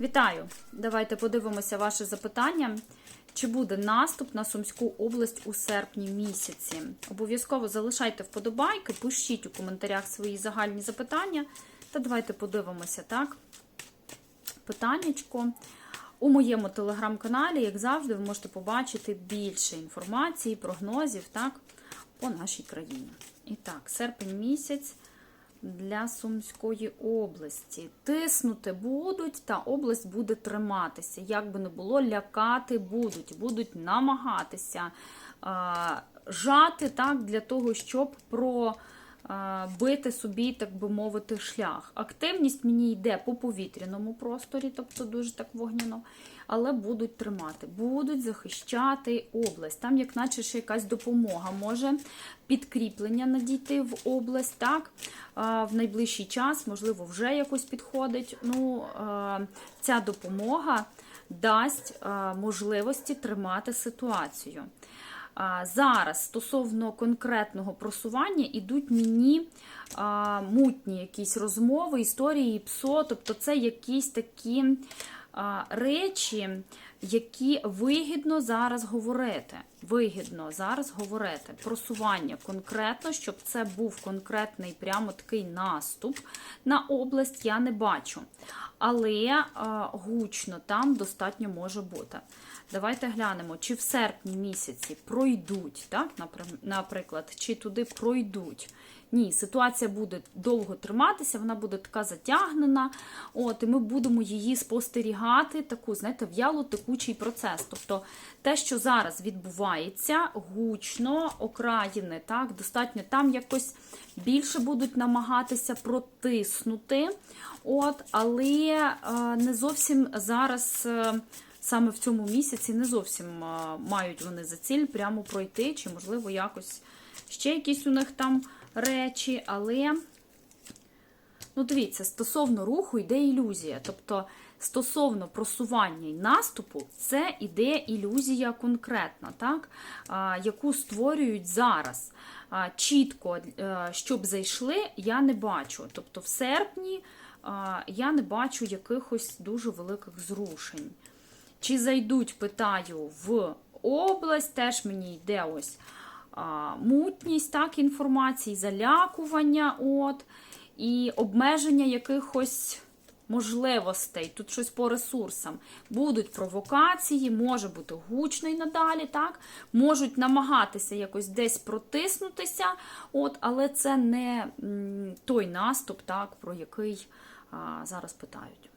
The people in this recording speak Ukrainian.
Вітаю! Давайте подивимося ваше запитання. Чи буде наступ на Сумську область у серпні місяці? Обов'язково залишайте вподобайки, пишіть у коментарях свої загальні запитання. Та давайте подивимося, так? Питаннячко. У моєму телеграм-каналі, як завжди, ви можете побачити більше інформації, прогнозів, так, по нашій країні. І так, серпень місяць для Сумської області. Тиснути будуть, та область буде триматися. Як би не було, лякати будуть, будуть намагатися жати так, для того, щоб пробити собі, так би мовити, шлях. Активність мені йде по повітряному просторі, тобто дуже так вогняно. Але будуть тримати, будуть захищати область. Там, як наче ще якась допомога може підкріплення надійти в область, так в найближчий час, можливо, вже якось підходить. Ну, ця допомога дасть можливості тримати ситуацію. Зараз стосовно конкретного просування ідуть мені мутні якісь розмови, історії, ПСО, тобто це якісь такі речі, які вигідно зараз говорити. Вигідно зараз говорити просування конкретно, щоб це був конкретний прямо такий наступ на область, я не бачу. Але а, гучно там достатньо може бути. Давайте глянемо, чи в серпні місяці пройдуть, так, наприклад, чи туди пройдуть. Ні, ситуація буде довго триматися, вона буде така затягнена. От, і ми будемо її спостерігати, таку, знаєте, в'яло текучий процес. Тобто те, що зараз відбувається, гучно, окраїни, так, достатньо там якось більше будуть намагатися протиснути. От, Але е, не зовсім зараз. Е, саме в цьому місяці не зовсім мають вони за ціль прямо пройти, чи, можливо, якось ще якісь у них там речі, але, ну, дивіться, стосовно руху йде ілюзія. Тобто, стосовно просування і наступу, це іде ілюзія конкретна, так? яку створюють зараз. Чітко, е, щоб зайшли, я не бачу. Тобто, в серпні я не бачу якихось дуже великих зрушень. Чи зайдуть, питаю, в область, теж мені йде ось мутність так, інформації, залякування, от, і обмеження якихось можливостей. Тут щось по ресурсам. Будуть провокації, може бути гучно і надалі, так, можуть намагатися якось десь протиснутися, от, але це не той наступ, так, про який а, зараз питають.